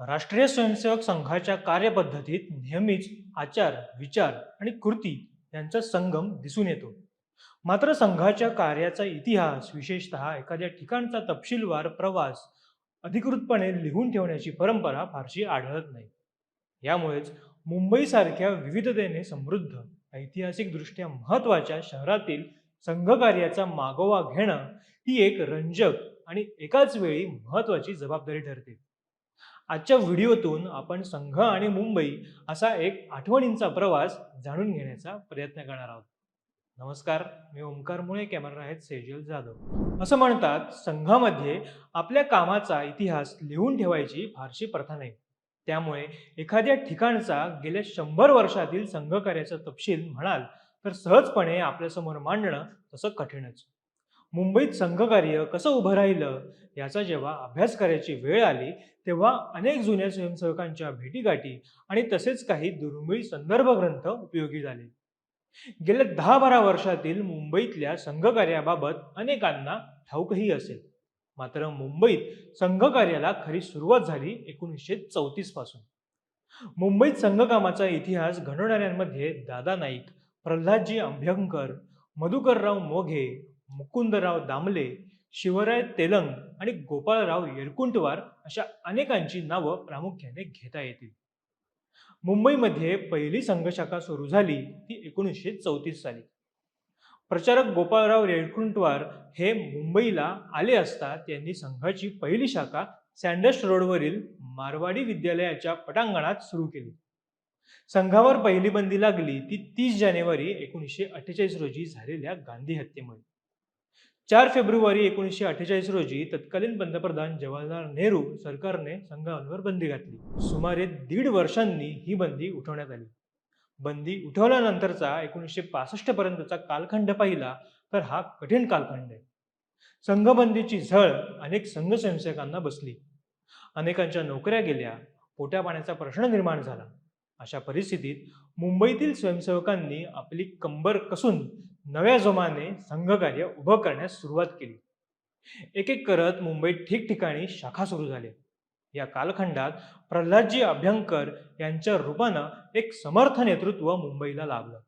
राष्ट्रीय स्वयंसेवक संघाच्या कार्यपद्धतीत नेहमीच आचार विचार आणि कृती यांचा संगम दिसून येतो. मात्र संघाच्या कार्याचा इतिहास विशेषतः एखाद्या ठिकाणचा तपशीलवार प्रवास अधिकृतपणे लिहून ठेवण्याची परंपरा फारशी आढळत नाही. यामुळेच मुंबईसारख्या विविधतेने समृद्ध ऐतिहासिकदृष्ट्या महत्त्वाच्या शहरातील संघकार्याचा मागोवा घेणं ही एक रंजक आणि एकाच वेळी महत्त्वाची जबाबदारी ठरते. आजच्या व्हिडिओतून आपण संघ आणि मुंबई असा एक आठवणींचा प्रवास जाणून घेण्याचा प्रयत्न करणार आहोत. नमस्कार मी ओंकार मुळे कॅमेरा आहेत सेजल जाधव. असं म्हणतात संघामध्ये आपल्या कामाचा इतिहास लिहून ठेवायची फारशी प्रथा नाही. त्यामुळे एखाद्या ठिकाणचा गेल्या शंभर वर्षातील संघकार्याचा तपशील म्हणाल तर सहजपणे आपल्यासमोर मांडणं तसं कठीणच. मुंबईत संघकार्य कसं उभं राहिलं याचा जेव्हा अभ्यास करायची वेळ आली तेव्हा अनेक जुन्या स्वयंसेवकांच्या भेटीगाठी आणि तसेच काही दुर्मिळ संदर्भ ग्रंथ उपयोगी झाले. गेल्या दहा बारा वर्षातील मुंबईतल्या संघकार्याबाबत अनेकांना ठाऊकही असेल. मात्र मुंबईत संघकार्याला खरी सुरुवात झाली एकोणीसशे चौतीसपासून. मुंबईत संघकामाचा इतिहास घडवणाऱ्यांमध्ये दादा नाईक प्रल्हादजी अभ्यंकर मधुकरराव मोघे मुकुंदराव दामले शिवराय तेलंग आणि गोपाळराव येरकुंटवार अशा अनेकांची नावं प्रामुख्याने घेता येतील. मुंबईमध्ये पहिली संघशाखा सुरू झाली ती एकोणीसशे चौतीस साली. प्रचारक गोपाळराव येळकुंटवार हे मुंबईला आले असता त्यांनी संघाची पहिली शाखा सँडस्ट रोडवरील मारवाडी विद्यालयाच्या पटांगणात सुरू केली. संघावर पहिली बंदी लागली ती तीस जानेवारी एकोणीसशे अठ्ठेचाळीस रोजी झालेल्या गांधी हत्येमुळे. चार फेब्रुवारी एकोणीसशे अठ्ठेचाळीस रोजी तत्कालीन पंतप्रधान जवाहरलाल नेहरू सरकारने संघावर बंदी घातली. सुमारे दीड वर्षांनी ही बंदी उठवण्यात आली. बंदी उठवल्यानंतरचा एकोणीसशे पासष्ट पर्यंतचा कालखंड पाहिला तर हा कठीण कालखंड आहे. संघबंदीची झळ अनेक संघ स्वयंसेवकांना बसली. अनेकांच्या नोकऱ्या गेल्या पोट्या पाण्याचा प्रश्न निर्माण झाला. अशा परिस्थितीत मुंबईतील स्वयंसेवकांनी आपली कंबर कसून नव्या जोमाने संघकार्य उभं करण्यास सुरुवात केली. एक एक करत मुंबईत ठिकठिकाणी शाखा सुरू झाल्या. या कालखंडात प्रल्हादजी अभ्यंकर यांच्या रूपानं एक समर्थ नेतृत्व मुंबईला लाभलं.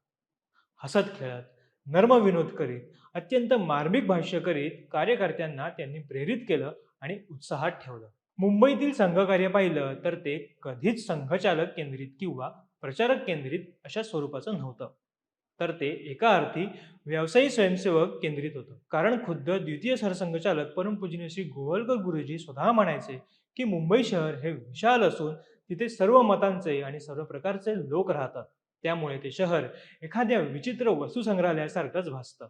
हसत खेळत नर्मविनोद करीत अत्यंत मार्मिक भाष्य करीत कार्यकर्त्यांना त्यांनी प्रेरित केलं आणि उत्साहात ठेवलं. मुंबईतील संघकार्य पाहिलं तर ते कधीच संघचालक केंद्रित किंवा प्रचारक केंद्रित अशा स्वरूपाचं नव्हतं. तर ते एका अर्थी व्यावसायिक स्वयंसेवक केंद्रित होतं. कारण खुद्द द्वितीय सरसंघचालक परमपूजनीय श्री गोवलकर गुरुजी स्वतः म्हणायचे की मुंबई शहर हे विशाल असून तिथे सर्व मतांचे आणि सर्व प्रकारचे लोक राहतात. त्यामुळे ते शहर एखाद्या विचित्र वस्तुसंग्रहालयासारखंच भासतं.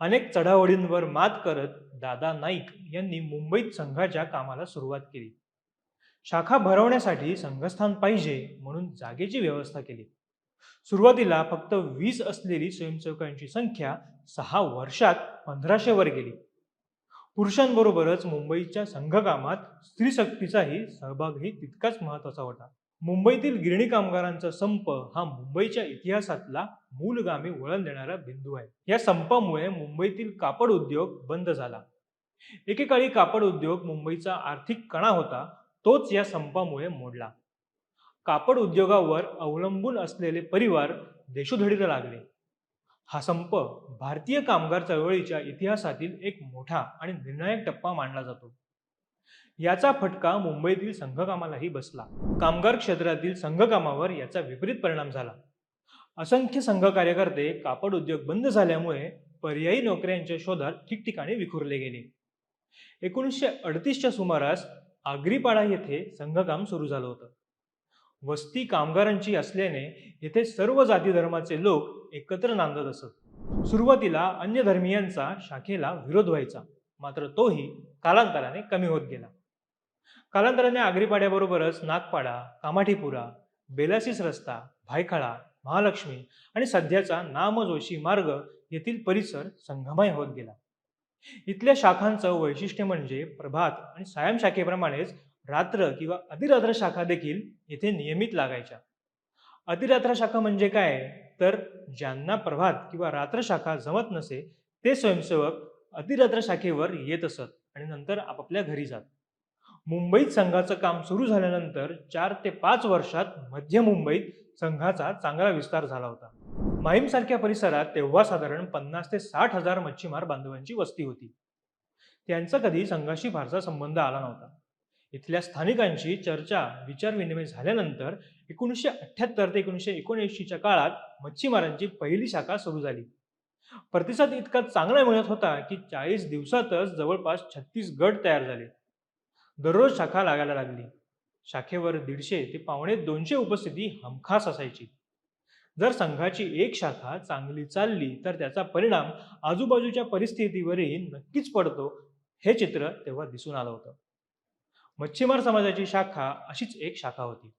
अनेक चढावडींवर मात करत दादा नाईक यांनी मुंबईत संघाच्या कामाला सुरुवात केली. शाखा भरवण्यासाठी संघस्थान पाहिजे म्हणून जागेची व्यवस्था केली. सुरुवातीला फक्त वीस असलेली स्वयंसेवकांची संख्या सहा वर्षात पंधराशे वर गेली. पुरुषांबरोबरच मुंबईच्या संघकामात स्त्री शक्तीचाही सहभागही तितकाच महत्त्वाचा होता. मुंबईतील गिरणी कामगारांचा संप हा मुंबईच्या इतिहासातला मूलगामी वळण देणारा बिंदू आहे. या संपामुळे मुंबईतील कापड उद्योग बंद झाला. एकेकाळी कापड उद्योग मुंबईचा आर्थिक कणा होता तोच या संपामुळे मोडला. कापड उद्योगावर अवलंबून असलेले परिवार देशोधडीला लागले. हा संप भारतीय कामगार चळवळीच्या इतिहासातील एक मोठा आणि निर्णायक टप्पा मानला जातो. याचा फटका मुंबईतील संघकामालाही बसला. कामगार क्षेत्रातील संघकामावर याचा विपरीत परिणाम झाला. असंख्य संघ कार्यकर्ते कापड उद्योग बंद झाल्यामुळे पर्यायी नोकऱ्यांच्या शोधात ठिकठिकाणी विखुरले गेले. एकोणीसशे अडतीसच्या सुमारास आग्रीपाडा येथे संघकाम सुरू झालं होतं. वस्ती कामगारांची असल्याने येथे सर्व जाती धर्माचे लोक एकत्र नांदत असत. सुरुवातीला अन्य धर्मियांचा शाखेला विरोध व्हायचा मात्र तोही कालांतराने कमी होत गेला. कालांतराने आगरीपाड्याबरोबरच नागपाडा कामाठीपुरा बेलासीस रस्ता भायखळा महालक्ष्मी आणि सध्याचा नामजोशी मार्ग येथील परिसर संघमय होत गेला. इथल्या शाखांचं वैशिष्ट्य म्हणजे प्रभात आणि सायम शाखेप्रमाणेच रात्र किंवा अधिरात्र शाखा देखील येथे नियमित लागायच्या. अधिरात्र शाखा म्हणजे काय? तर ज्यांना प्रभात किंवा रात्र शाखा जमत नसे ते स्वयंसेवक अधिरात्र शाखेवर येत असत आणि नंतर आपापल्या घरी जात. मुंबईत संघाचं काम सुरू झाल्यानंतर चार ते पाच वर्षात मध्य मुंबईत संघाचा चांगला विस्तार झाला होता. माहीमसारख्या परिसरात तेव्हा साधारण पन्नास ते साठ हजार मच्छीमार बांधवांची वस्ती होती. त्यांचा कधी संघाशी फारसा संबंध आला नव्हता. इथल्या स्थानिकांशी चर्चा विचारविनिमय झाल्यानंतर एकोणीसशे अठ्ठ्याहत्तर ते एकोणीसशे एकोणऐंशीच्या काळात मच्छीमारांची पहिली शाखा सुरू झाली. प्रतिसाद इतका चांगला मिळत होता की चाळीस दिवसातच जवळपास छत्तीस गट तयार झाले. दररोज शाखा लागायला लागली. शाखेवर दीडशे ते पावणे दोनशे उपस्थिती हमखास असायची. जर संघाची एक शाखा चांगली चालली तर त्याचा परिणाम आजूबाजूच्या परिस्थितीवरही नक्कीच पडतो हे चित्र तेव्हा दिसून आलं होतं. मच्छीमार समाजाची शाखा अशीच एक शाखा होती.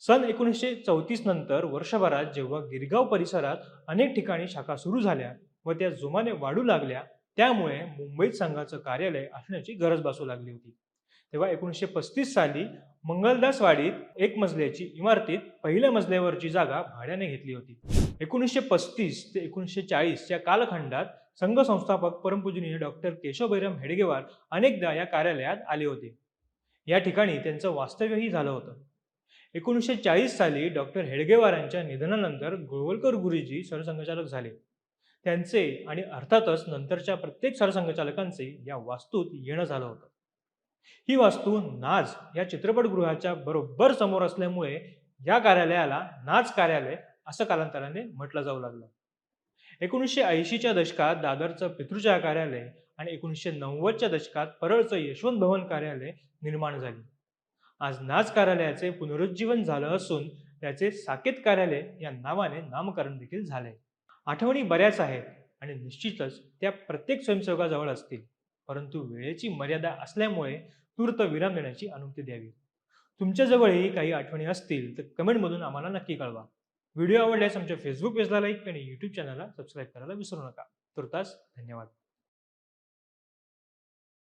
सन एकोणीसशे चौतीस नंतर वर्षभरात जेव्हा गिरगाव परिसरात अनेक ठिकाणी शाखा सुरू झाल्या व त्या जोमाने वाढू लागल्या त्यामुळे मुंबईत संघाचं कार्यालय असण्याची गरज भासू लागली होती. तेव्हा एकोणीसशे पस्तीस साली मंगलदासवाडीत एक मजल्याची इमारतीत पहिल्या मजल्यावरची जागा भाड्याने घेतली होती. एकोणीसशे पस्तीस ते एकोणीसशे चाळीस या कालखंडात संघ संस्थापक परमपूजनीय डॉक्टर केशव केशवभैरम हेडगेवार अनेकदा या कार्यालयात आले होते. या ठिकाणी त्यांचं वास्तव्यही झालं होतं. एकोणीसशे चाळीस साली डॉक्टर हेडगेवारांच्या निधनानंतर गोळवलकर गुरुजी सरसंघचालक झाले. त्यांचे आणि अर्थातच नंतरच्या प्रत्येक सरसंघचालकांचे या वास्तूत येणं झालं होतं. ही वास्तू नाज या चित्रपटगृहाच्या बरोबर समोर असल्यामुळे या कार्यालयाला नाज कार्यालय असं कालांतराने म्हटलं जाऊ लागलं. एकोणीसशे ऐंशीच्या दशकात दादरचं पितृचया कार्यालय आणि एकोणीसशे नव्वदच्या दशकात परळचं यशवंत भवन कार्यालय निर्माण झाली. आज नाच कार्यालयाचे पुनरुज्जीवन झालं असून त्याचे साकेत कार्यालय या नावाने नामकरण देखील झाले आठवणी बऱ्याच आहेत आणि निश्चितच त्या प्रत्येक स्वयंसेवकाजवळ असतील. परंतु वेळेची मर्यादा असल्यामुळे तूर्त विराम देण्याची अनुमती द्यावी. तुमच्याजवळही काही आठवणी असतील तर कमेंटमधून आम्हाला नक्की कळवा. व्हिडिओ आवडल्यास आमच्या फेसबुक पेजला लाईक आणि यूट्यूब चॅनलला सबस्क्राईब करायला विसरू नका. तुर्तास धन्यवाद.